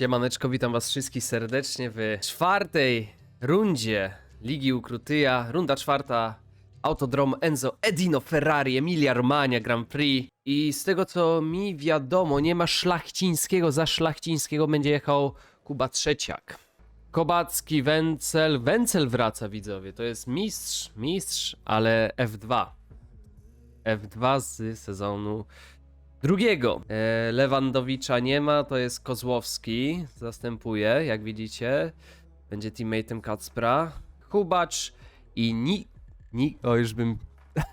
Siemaneczko, witam was wszystkich serdecznie w czwartej rundzie Ligi Ukrutyja. Runda czwarta, Autodrom Enzo Edino Ferrari Emilia Romagna Grand Prix. I z tego co mi wiadomo, nie ma szlachcińskiego, za szlachcińskiego będzie jechał Kuba Trzeciak. Kobacki, Wencel, Wencel wraca widzowie, to jest mistrz, mistrz, ale F2. F2 z sezonu drugiego. E, Lewandowicza nie ma, to jest Kozłowski, zastępuje, jak widzicie. Będzie teammateem Kacpra. Hubacz i Ni... Ni... O, już bym...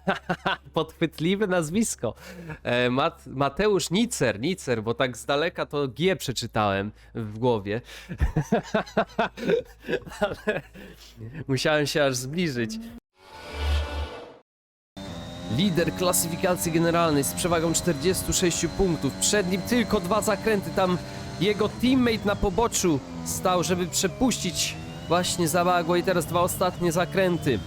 Podchwytliwe nazwisko. E, Mat, Mateusz Nicer, Nicer, bo tak z daleka to G przeczytałem w głowie. Ale musiałem się aż zbliżyć. Lider klasyfikacji generalnej z przewagą 46 punktów. Przed nim tylko dwa zakręty. Tam jego teammate na poboczu stał, żeby przepuścić właśnie Zabagło i teraz dwa ostatnie zakręty.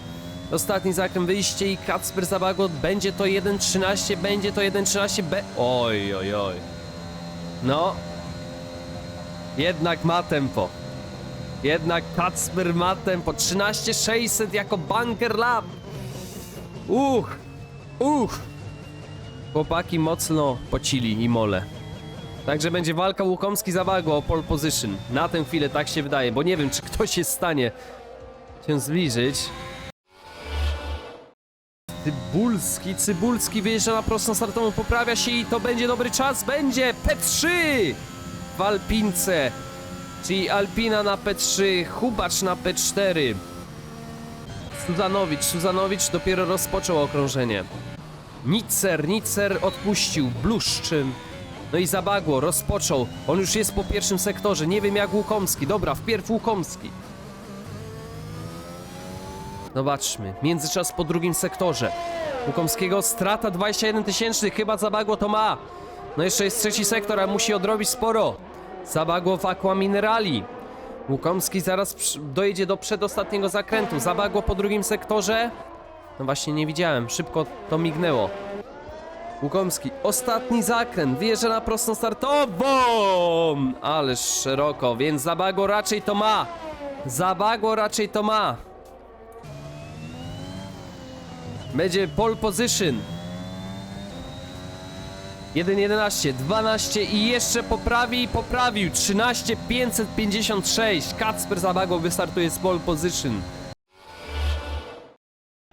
Ostatni zakręt wyjście i Kacper Zabagło. Będzie to 1.13, będzie to 1.13, B... Oj, oj, oj. No. Jednak ma tempo. Jednak Kacper ma tempo. 13.600 jako bunker lap. Uch. Uch! Chłopaki mocno pocili i mole. Także będzie walka Łukomski za Bago o pole position. Na tę chwilę tak się wydaje, bo nie wiem, czy ktoś jest w stanie się zbliżyć. Cybulski, Cybulski wyjeżdża na prostą startową, poprawia się i to będzie dobry czas. Będzie P3 w Alpince. Czyli Alpina na P3, Hubacz na P4. Suzanowicz, Suzanowicz dopiero rozpoczął okrążenie. Nitzer, Nitzer odpuścił, bluszczym. No i Zabagło, rozpoczął. On już jest po pierwszym sektorze, nie wiem jak Łukomski. Dobra, wpierw Łukomski. Zobaczmy, międzyczas po drugim sektorze. Łukomskiego strata 21 tysięcznych, chyba Zabagło to ma. No jeszcze jest trzeci sektor, a musi odrobić sporo. Zabagło w Aqua Minerali. Łukomski zaraz dojedzie do przedostatniego zakrętu. Zabagło po drugim sektorze. No właśnie nie widziałem, szybko to mignęło. Łukomski, ostatni zakręt, wyjeżdża na prostą startową! Ależ szeroko, więc Zabago raczej to ma. Zabago raczej to ma. Będzie pole position. 1.11, 12 i jeszcze poprawi i poprawił. 13 556. Kacper Zabago wystartuje z pole position.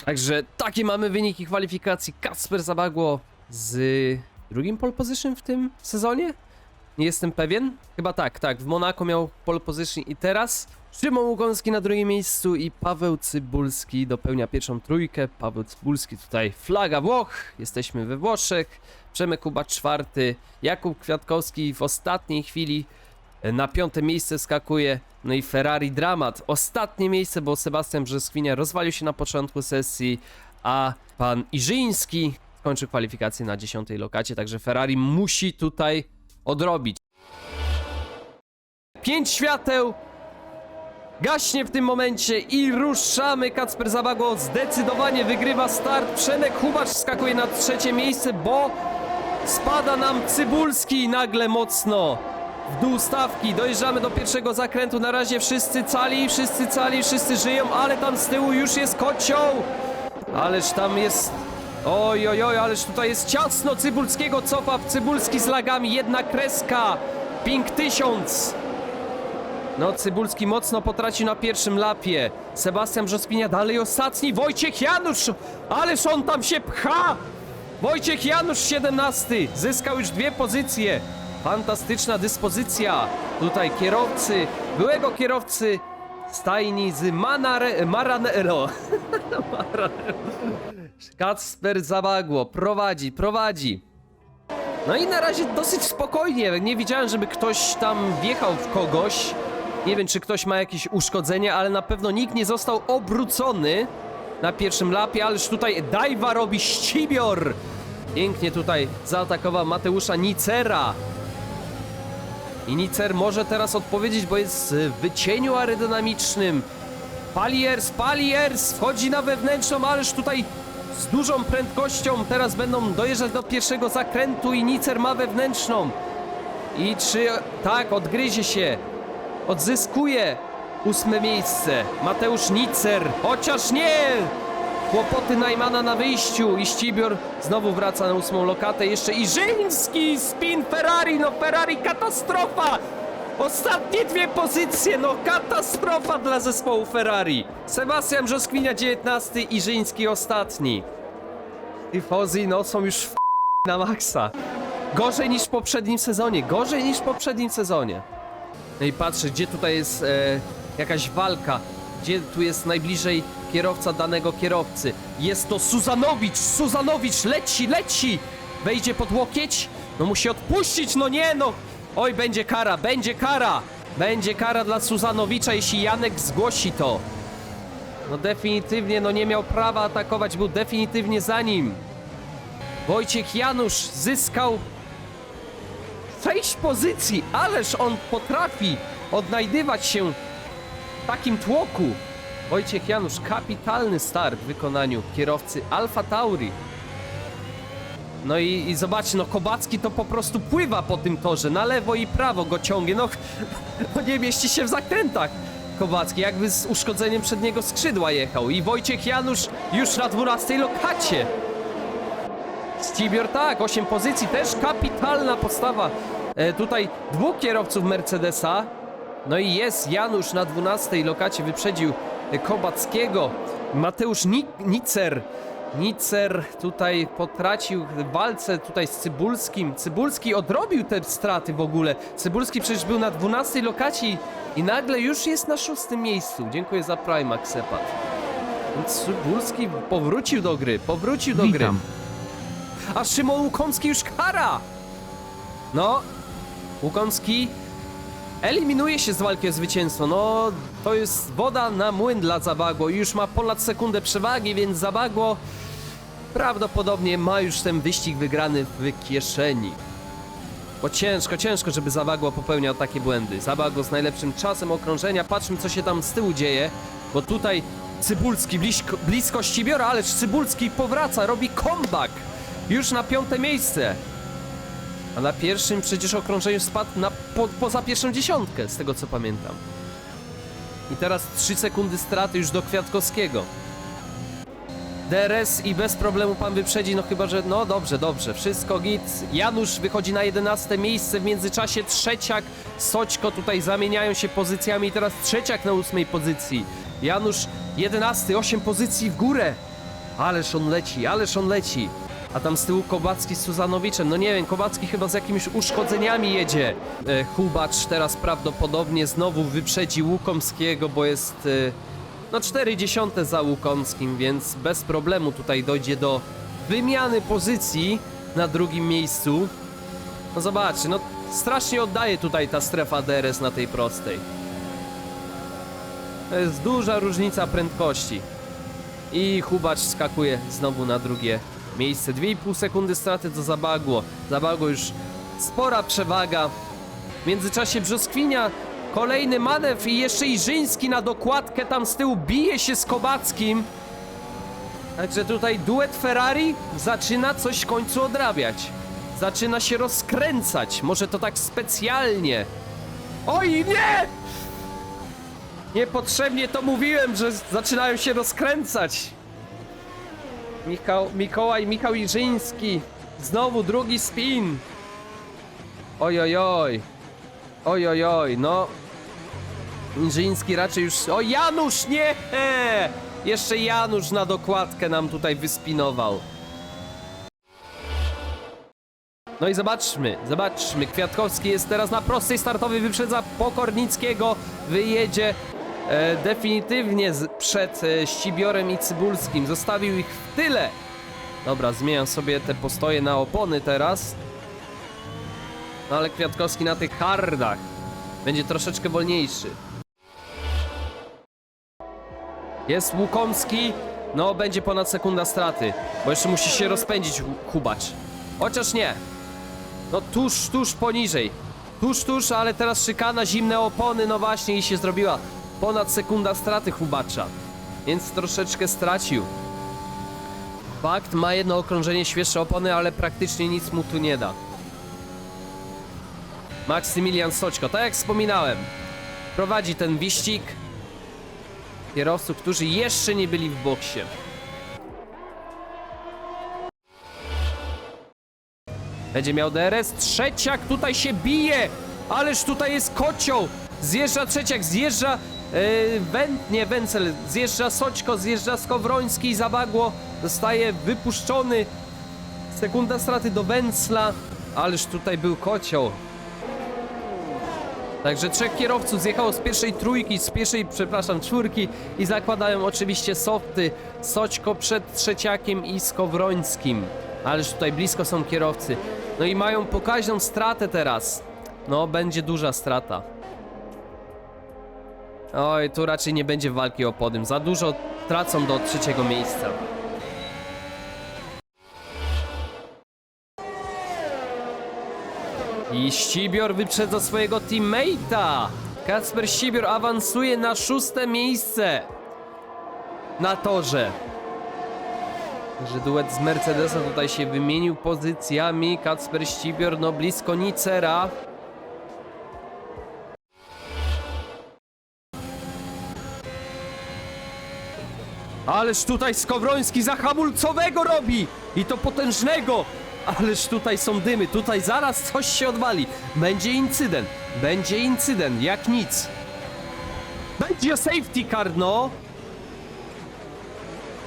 Także takie mamy wyniki kwalifikacji. Kasper Zabagło z drugim pole position w tym sezonie? Nie jestem pewien. Chyba tak, tak. W Monako miał pole position i teraz Szymon Łukomski na drugim miejscu i Paweł Cybulski dopełnia pierwszą trójkę. Paweł Cybulski tutaj flaga Włoch. Jesteśmy we Włoszech. Przemek Kuba czwarty. Jakub Kwiatkowski w ostatniej chwili na piąte miejsce skakuje. No i Ferrari dramat. Ostatnie miejsce, bo Sebastian Brzeskinia rozwalił się na początku sesji, a pan Iżyński skończył kwalifikację na dziesiątej lokacie, także Ferrari musi tutaj odrobić. Pięć świateł gaśnie w tym momencie i ruszamy. Kacper Zabago zdecydowanie wygrywa start. Przemek Hubacz skakuje na trzecie miejsce, bo spada nam Cybulski nagle mocno w dół stawki. Dojeżdżamy do pierwszego zakrętu. Na razie wszyscy cali, wszyscy cali, wszyscy żyją, ale tam z tyłu już jest kocioł. Ależ tam jest... Oj, oj, oj, ależ tutaj jest ciasno Cybulskiego. Cofa Cybulski z lagami. Jedna kreska. Ping 1000. No, Cybulski mocno potraci na pierwszym lapie. Sebastian Brzospinia dalej ostatni. Wojciech Janusz! Ależ on tam się pcha! Wojciech Janusz 17. Zyskał już dwie pozycje. Fantastyczna dyspozycja. Tutaj kierowcy, byłego kierowcy stajni z Manare. Maranero. Kacper Zabagło prowadzi, prowadzi. No i na razie dosyć spokojnie. Nie widziałem, żeby ktoś tam wjechał w kogoś. Nie wiem, czy ktoś ma jakieś uszkodzenie, ale na pewno nikt nie został obrócony na pierwszym lapie, ależ tutaj Dajwa robi ścibior. Pięknie tutaj zaatakował Mateusza Nicera. I Nicer może teraz odpowiedzieć, bo jest w wycieniu aerodynamicznym. Paliers, Paliers wchodzi na wewnętrzną, ależ tutaj z dużą prędkością teraz będą dojeżdżać do pierwszego zakrętu i Nicer ma wewnętrzną. I czy tak, odgryzie się. Odzyskuje ósme miejsce. Mateusz Nicer, chociaż nie! Kłopoty Najmana na wyjściu i Ścibior znowu wraca na ósmą lokatę. Jeszcze i Żyński, spin Ferrari, no Ferrari katastrofa! Ostatnie dwie pozycje, no katastrofa dla zespołu Ferrari. Sebastian Brzoskwinia 19 i Żyński ostatni. I Fozzy, no są już w na maksa. Gorzej niż w poprzednim sezonie, gorzej niż w poprzednim sezonie. No i patrzę, gdzie tutaj jest e, jakaś walka, gdzie tu jest najbliżej kierowca danego kierowcy. Jest to Suzanowicz, Suzanowicz, leci, leci! Wejdzie pod łokieć? No musi odpuścić, no nie no! Oj, będzie kara, będzie kara! Będzie kara dla Suzanowicza, jeśli Janek zgłosi to. No definitywnie, no nie miał prawa atakować, był definitywnie za nim. Wojciech Janusz zyskał sześć pozycji, ależ on potrafi odnajdywać się takim tłoku. Wojciech Janusz, kapitalny start w wykonaniu kierowcy Alfa Tauri. No i, i zobaczcie, no Kobacki to po prostu pływa po tym torze, na lewo i prawo go ciągnie, no, no nie mieści się w zakrętach. Kowacki jakby z uszkodzeniem przedniego skrzydła jechał i Wojciech Janusz już na 12 lokacie. Ścibior tak, 8 pozycji, też kapitalna postawa. E, tutaj dwóch kierowców Mercedesa. No i jest Janusz na 12 lokacie, wyprzedził Kobackiego. Mateusz Ni Nicer. Nicer tutaj potracił w walce tutaj z Cybulskim. Cybulski odrobił te straty w ogóle. Cybulski przecież był na 12 lokacie i nagle już jest na szóstym miejscu. Dziękuję za Prima, Sepat. Cybulski powrócił do gry, powrócił do gry. Witam. A Szymon Łukomski już kara! No, Łukomski eliminuje się z walki o zwycięstwo. No, to jest woda na młyn dla Zabagło. Już ma ponad sekundę przewagi, więc Zabagło prawdopodobnie ma już ten wyścig wygrany w kieszeni. Bo ciężko, ciężko, żeby Zabagło popełniał takie błędy. Zabagło z najlepszym czasem okrążenia. Patrzmy, co się tam z tyłu dzieje, bo tutaj Cybulski blisko, blisko Ścibiora, ależ Cybulski powraca, robi comeback. Już na piąte miejsce. A na pierwszym przecież okrążeniu spadł na, po, poza pierwszą dziesiątkę, z tego co pamiętam. I teraz 3 sekundy straty już do Kwiatkowskiego. DRS i bez problemu pan wyprzedzi, no chyba, że... No dobrze, dobrze, wszystko git. Janusz wychodzi na 11 miejsce, w międzyczasie trzeciak, Soćko tutaj zamieniają się pozycjami i teraz trzeciak na ósmej pozycji. Janusz 11, 8 pozycji w górę. Ależ on leci, ależ on leci. A tam z tyłu Kobacki z Suzanowiczem. No nie wiem, Kobacki chyba z jakimiś uszkodzeniami jedzie. E, Hubacz teraz prawdopodobnie znowu wyprzedzi Łukomskiego, bo jest e, no 40 za Łukomskim, więc bez problemu tutaj dojdzie do wymiany pozycji na drugim miejscu. No zobaczcie, no strasznie oddaje tutaj ta strefa DRS na tej prostej. To jest duża różnica prędkości. I Hubacz skakuje znowu na drugie miejsce. 2,5 sekundy straty to Zabagło. Zabagło już spora przewaga. W międzyczasie Brzoskwinia, kolejny manewr i jeszcze Iżyński na dokładkę tam z tyłu bije się z Kobackim. Także tutaj duet Ferrari zaczyna coś w końcu odrabiać. Zaczyna się rozkręcać. Może to tak specjalnie. Oj, nie! Niepotrzebnie to mówiłem, że zaczynają się rozkręcać. Michał, Mikołaj, Michał Iżyński. Znowu drugi spin. Oj, oj, oj. Oj, oj, oj, no. Iżyński raczej już... O, Janusz, nie! Jeszcze Janusz na dokładkę nam tutaj wyspinował. No i zobaczmy, zobaczmy. Kwiatkowski jest teraz na prostej startowej, wyprzedza Pokornickiego, wyjedzie definitywnie z, przed e, Ścibiorem i Cybulskim. Zostawił ich w tyle. Dobra, zmieniam sobie te postoje na opony teraz. No ale Kwiatkowski na tych hardach będzie troszeczkę wolniejszy. Jest Łukomski. No, będzie ponad sekunda straty, bo jeszcze musi się rozpędzić Hubacz. Chociaż nie. No tuż, tuż poniżej. Tuż, tuż, ale teraz szykana, zimne opony, no właśnie i się zrobiła. Ponad sekunda straty Hubacza. Więc troszeczkę stracił. Fakt, ma jedno okrążenie, świeższe opony, ale praktycznie nic mu tu nie da. Maksymilian Soćko, tak jak wspominałem, prowadzi ten wyścig kierowców, którzy jeszcze nie byli w boksie. Będzie miał DRS. Trzeciak tutaj się bije! Ależ tutaj jest kocioł! Zjeżdża Trzeciak, zjeżdża yy, nie Wencel, zjeżdża Soćko, zjeżdża Skowroński, Zabagło zostaje wypuszczony. Sekunda straty do Wencla, ależ tutaj był kocioł. Także trzech kierowców zjechało z pierwszej trójki, z pierwszej, przepraszam, czwórki i zakładają oczywiście softy. Soćko przed Trzeciakiem i Skowrońskim. Ależ tutaj blisko są kierowcy. No i mają pokaźną stratę teraz. No, będzie duża strata. Oj, tu raczej nie będzie walki o podium. Za dużo tracą do trzeciego miejsca. I Ścibior wyprzedza swojego teammate'a. Kacper Ścibior awansuje na szóste miejsce na torze. Że duet z Mercedesa tutaj się wymienił pozycjami. Kacper Ścibior no blisko Nicera. Ależ tutaj Skowroński za hamulcowego robi! I to potężnego! Ależ tutaj są dymy, tutaj zaraz coś się odwali. Będzie incydent, będzie incydent, jak nic. Będzie safety car, no!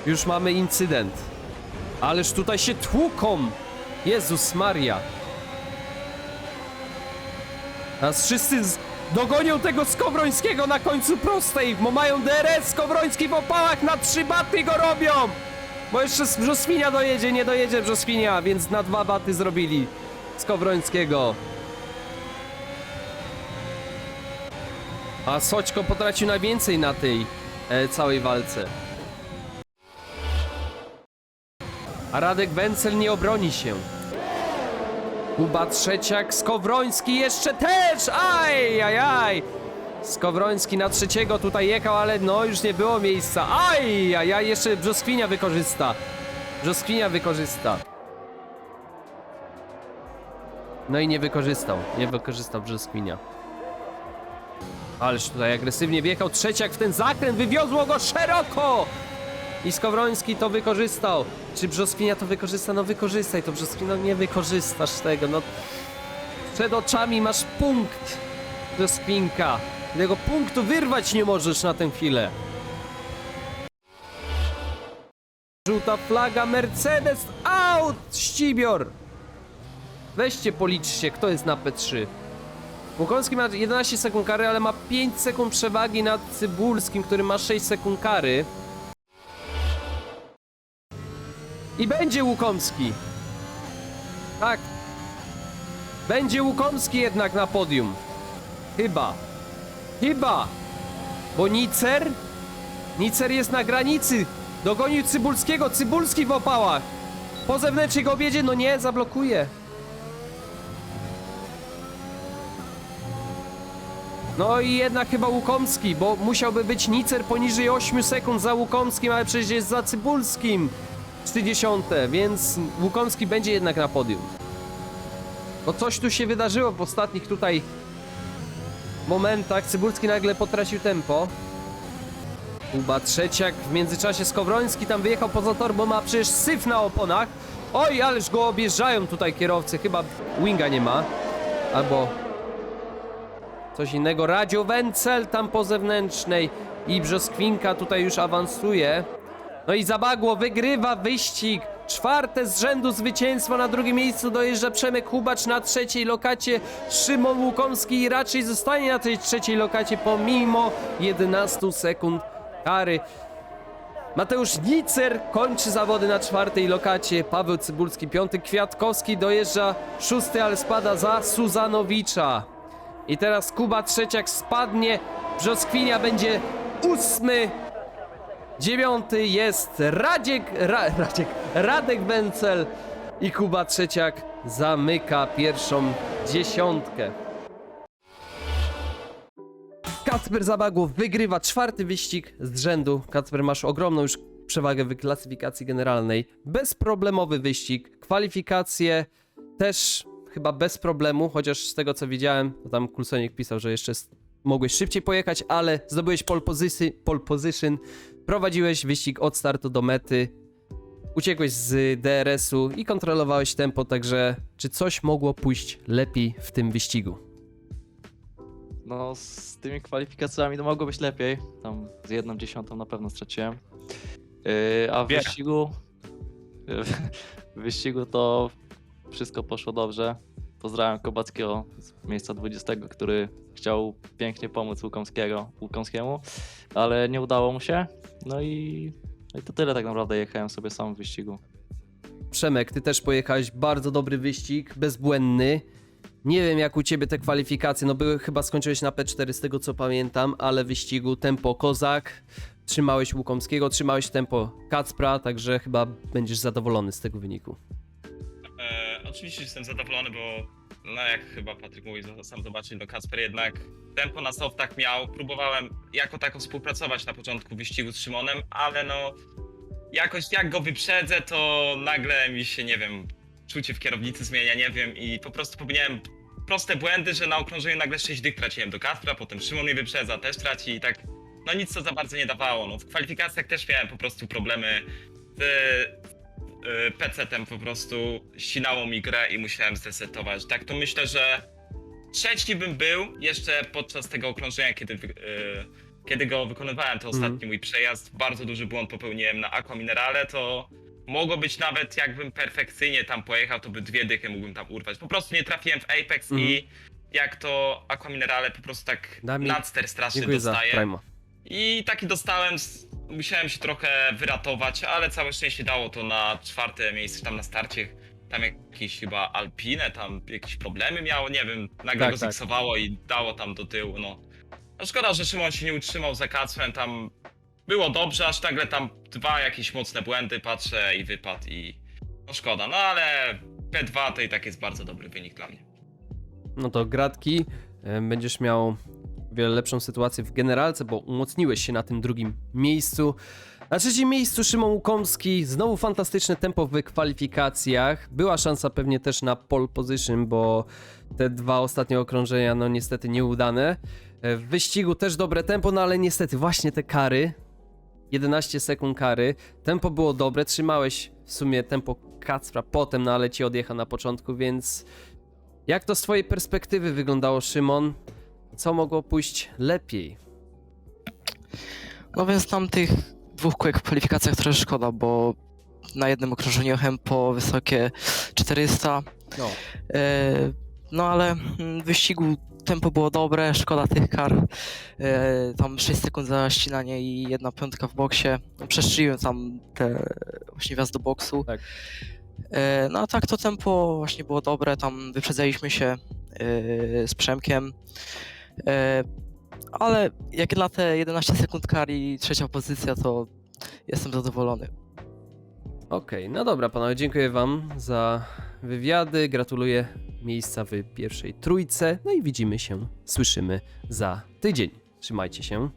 Już mamy incydent. Ależ tutaj się tłuką! Jezus Maria. Teraz wszyscy. Dogonią tego Skowrońskiego na końcu prostej, bo mają DRS, Skowroński w opałach na trzy baty go robią! Bo jeszcze z Brzoskwinia dojedzie, nie dojedzie Brzoskwinia, więc na dwa baty zrobili Skowrońskiego. A Soćko potracił najwięcej na tej e, całej walce. A Radek Wencel nie obroni się. Kuba Trzeciak, Skowroński jeszcze też! Aj, aj, aj! Skowroński na trzeciego tutaj jechał, ale no już nie było miejsca. Aj, aj, aj, jeszcze Brzoskwinia wykorzysta. Brzoskwinia wykorzysta. No i nie wykorzystał, nie wykorzystał Brzoskwinia. Ależ tutaj agresywnie wjechał Trzeciak w ten zakręt, wywiozło go szeroko! I Skowroński to wykorzystał. Czy Brzoskwinia to wykorzysta? No wykorzystaj to Brzoskwina, no nie wykorzystasz tego, no. Przed oczami masz punkt, Brzoskwinka. Tego punktu wyrwać nie możesz na tę chwilę. Żółta flaga, Mercedes, out! Ścibior! Weźcie, policzcie, kto jest na P3. Łukolski ma 11 sekund kary, ale ma 5 sekund przewagi nad Cybulskim, który ma 6 sekund kary. I będzie Łukomski. Tak. Będzie Łukomski jednak na podium. Chyba. Chyba. Bo Nicer? Nicer jest na granicy. Dogonił Cybulskiego. Cybulski w opałach. Po zewnętrznej go objedzie? No nie, zablokuje. No i jednak chyba Łukomski, bo musiałby być Nicer poniżej 8 sekund za Łukomskim, ale przecież jest za Cybulskim. 30, więc Łukomski będzie jednak na podium. Bo coś tu się wydarzyło w ostatnich tutaj momentach. Cybulski nagle potracił tempo. Kuba Trzeciak, w międzyczasie Skowroński tam wyjechał poza tor, bo ma przecież syf na oponach. Oj, ależ go objeżdżają tutaj kierowcy, chyba winga nie ma. Albo coś innego. Radio Wencel tam po zewnętrznej i Brzoskwinka tutaj już awansuje. No i Zabagło wygrywa wyścig. Czwarte z rzędu zwycięstwo na drugim miejscu dojeżdża Przemek Hubacz na trzeciej lokacie. Szymon Łukomski raczej zostanie na tej trzeciej lokacie pomimo 11 sekund kary. Mateusz Nicer kończy zawody na czwartej lokacie. Paweł Cybulski piąty. Kwiatkowski dojeżdża szósty, ale spada za Suzanowicza. I teraz Kuba Trzeciak spadnie. Brzoskwinia będzie ósmy. Dziewiąty jest Radziek, Ra, Radziek, Radek Wencel i Kuba Trzeciak zamyka pierwszą dziesiątkę. Kacper Zabagłow wygrywa czwarty wyścig z rzędu. Kacper masz ogromną już przewagę w klasyfikacji generalnej. Bezproblemowy wyścig. Kwalifikacje też chyba bez problemu, chociaż z tego co widziałem, to tam Kulsonik pisał, że jeszcze mogłeś szybciej pojechać, ale zdobyłeś pole, pozycy, pole position, prowadziłeś wyścig od startu do mety, uciekłeś z DRS-u i kontrolowałeś tempo, także czy coś mogło pójść lepiej w tym wyścigu? No, z tymi kwalifikacjami to mogło być lepiej. Tam z jedną dziesiątą na pewno straciłem. Yy, a w wyścigu. W wyścigu to wszystko poszło dobrze. Pozdrawiam Kobackiego z miejsca 20, który chciał pięknie pomóc Łukomskiego, Łukomskiemu, ale nie udało mu się. No i, no i to tyle tak naprawdę. Jechałem sobie sam w wyścigu. Przemek, ty też pojechałeś bardzo dobry wyścig, bezbłędny. Nie wiem jak u ciebie te kwalifikacje, no były chyba skończyłeś na P4 z tego co pamiętam, ale wyścigu tempo Kozak, trzymałeś Łukomskiego, trzymałeś tempo Kacpra, także chyba będziesz zadowolony z tego wyniku. E, oczywiście jestem zadowolony, bo no jak chyba Patryk mówi, zo- sam zobaczyć, no Kasper jednak tempo na softach miał. Próbowałem jako tako współpracować na początku wyścigu z Szymonem, ale no jakoś jak go wyprzedzę, to nagle mi się, nie wiem, czucie w kierownicy zmienia, nie wiem i po prostu popełniałem proste błędy, że na okrążeniu nagle 6 dych traciłem do Kaspra, potem Szymon mnie wyprzedza, też traci i tak no nic to za bardzo nie dawało. No, w kwalifikacjach też miałem po prostu problemy z y, PC-tem po prostu ścinało mi grę i musiałem zresetować. Tak to myślę, że trzeci bym był jeszcze podczas tego okrążenia, kiedy, wy- y, kiedy go wykonywałem, to Mhm. ostatni mój przejazd. Bardzo duży błąd popełniłem na Aqua Minerale, to mogło być nawet jakbym perfekcyjnie tam pojechał, to by dwie dychy mógłbym tam urwać. Po prostu nie trafiłem w Apex Mhm. i jak to Aqua Minerale po prostu tak Dami, nadster straszny Dziękuję za dostaje. Prima. I taki dostałem, musiałem się trochę wyratować, ale całe szczęście dało to na czwarte miejsce tam na starcie. Tam jakieś chyba Alpine, tam jakieś problemy miało, nie wiem, nagle Tak, go tak. ziksowało i dało tam do tyłu, no. no. Szkoda, że Szymon się nie utrzymał za Kacprem, tam było dobrze, aż nagle tam dwa jakieś mocne błędy, patrzę i wypadł i no szkoda, no ale P2 to i tak jest bardzo dobry wynik dla mnie. No to gratki, e, będziesz miał wiele lepszą sytuację w generalce, bo umocniłeś się na tym drugim miejscu. Na trzecim miejscu Szymon Łukomski, znowu fantastyczne tempo w kwalifikacjach. Była szansa pewnie też na pole position, bo te dwa ostatnie okrążenia, no niestety nieudane. W wyścigu też dobre tempo, no ale niestety właśnie te kary, 11 sekund kary. Tempo było dobre, trzymałeś w sumie tempo Kacpra potem, no ale ci odjechał na początku, więc jak to z twojej perspektywy wyglądało, Szymon? Co mogło pójść lepiej? No więc tam tych dwóch kwa- kwalifikacjach trochę szkoda, bo na jednym okrążeniu jechałem po wysokie 400. No. E, no ale mm, w wyścigu tempo było dobre, szkoda tych kar. E, tam 6 sekund za ścinanie i jedna piątka w boksie. No, Przestrzeliłem tam te właśnie wjazd do boksu. Tak. E, no a tak to tempo właśnie było dobre, tam wyprzedzaliśmy się e, z Przemkiem. E, ale jak na te 11 sekund kar i trzecia pozycja, to jestem zadowolony. Okej, no dobra panowie, dziękuję wam za wywiady, gratuluję miejsca w pierwszej trójce, no i widzimy się, słyszymy za tydzień. Trzymajcie się.